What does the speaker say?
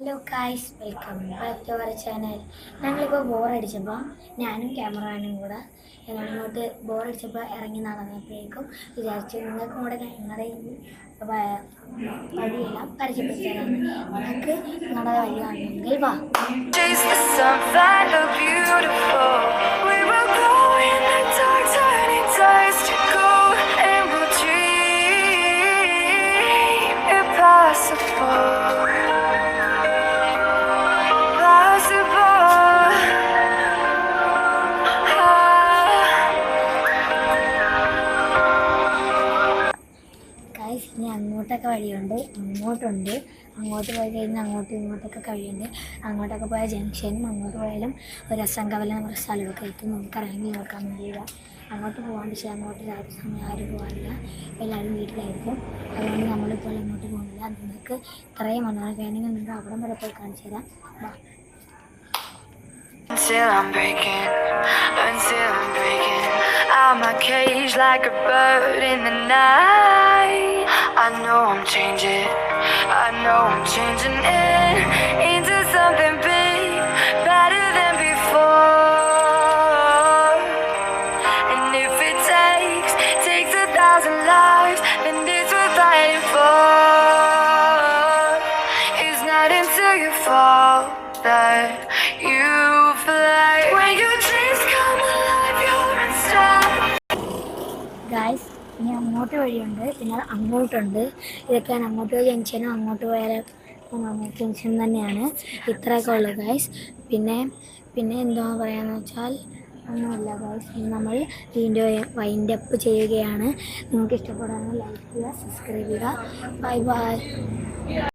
Hello guys welcome back to our channel ഞങ്ങളിപ്പോൾ ബോറടിച്ചപ്പോൾ ഞാനും ക്യാമറാനും കൂടെ ഞങ്ങളിങ്ങോട്ട് ബോറടിച്ചപ്പോൾ ഇറങ്ങി നടന്നപ്പോഴേക്കും വിചാരിച്ചു നിങ്ങൾക്കും കൂടെ ഞങ്ങളുടെ ഈ വഴിയെല്ലാം പരിചയപ്പെടുത്തി തരാമെന്ന് നിങ്ങൾക്ക് നിങ്ങളുടെ വഴി കാണണമെങ്കിൽ വാ. Chase ഗായ്സ് ഇനി അങ്ങോട്ടൊക്കെ വഴിയുണ്ട്. അങ്ങോട്ടുണ്ട് അങ്ങോട്ട് പോയി കഴിഞ്ഞാൽ അങ്ങോട്ടും ഇങ്ങോട്ടൊക്കെ കഴിയുണ്ട്. അങ്ങോട്ടൊക്കെ പോയ ജംഗ്ഷനും അങ്ങോട്ട് പോയാലും ഒരു അസംഗവല നമ്മുടെ സ്ഥലമൊക്കെ എത്തും നമുക്ക് ഇറങ്ങി നോക്കാൻ വേണ്ടിയില്ല അങ്ങോട്ട് പോകാണ്ട് പക്ഷേ അങ്ങോട്ട് രാത്രി സമയം ആരും പോകാറില്ല. എല്ലാവരും വീട്ടിലായിരിക്കും. അതുകൊണ്ട് നമ്മളിപ്പോൾ അങ്ങോട്ട് പോകുന്നില്ല. നിങ്ങൾക്ക് ഇത്രയും വന്നാൽ വേണമെങ്കിൽ നിങ്ങൾക്ക് അവിടം വരെ പോയി കാണിച്ചു തരാം. I'm breaking, until I'm breaking out my cage like a bird in the night. I know I'm changing. I know I'm changing it into something big, better than before. And if it takes, takes a thousand lives, then it's worth fighting for. It's not until you fall that you fly. When your dreams come alive, you're unstoppable. Guys. ഇനി അങ്ങോട്ട് വഴിയുണ്ട്. പിന്നെ അങ്ങോട്ടുണ്ട്. ഇതൊക്കെയാണ് അങ്ങോട്ട് ജംഗ്ഷനും അങ്ങോട്ട് പോയാൽ junction തന്നെയാണ്. ഇത്രയൊക്കെ ഉള്ളു ഗൈസ് പിന്നെ പിന്നെ എന്തോ പറയാന്ന് വെച്ചാൽ ഒന്നുമില്ല ഗൈസ് നമ്മൾ വീഡിയോ വൈൻഡ് അപ്പ് ചെയ്യുകയാണ്. നിങ്ങൾക്ക് ഇഷ്ടപ്പെടാമെങ്കിൽ ലൈക്ക് ചെയ്യുക സബ്സ്ക്രൈബ് ചെയ്യുക. Bye bye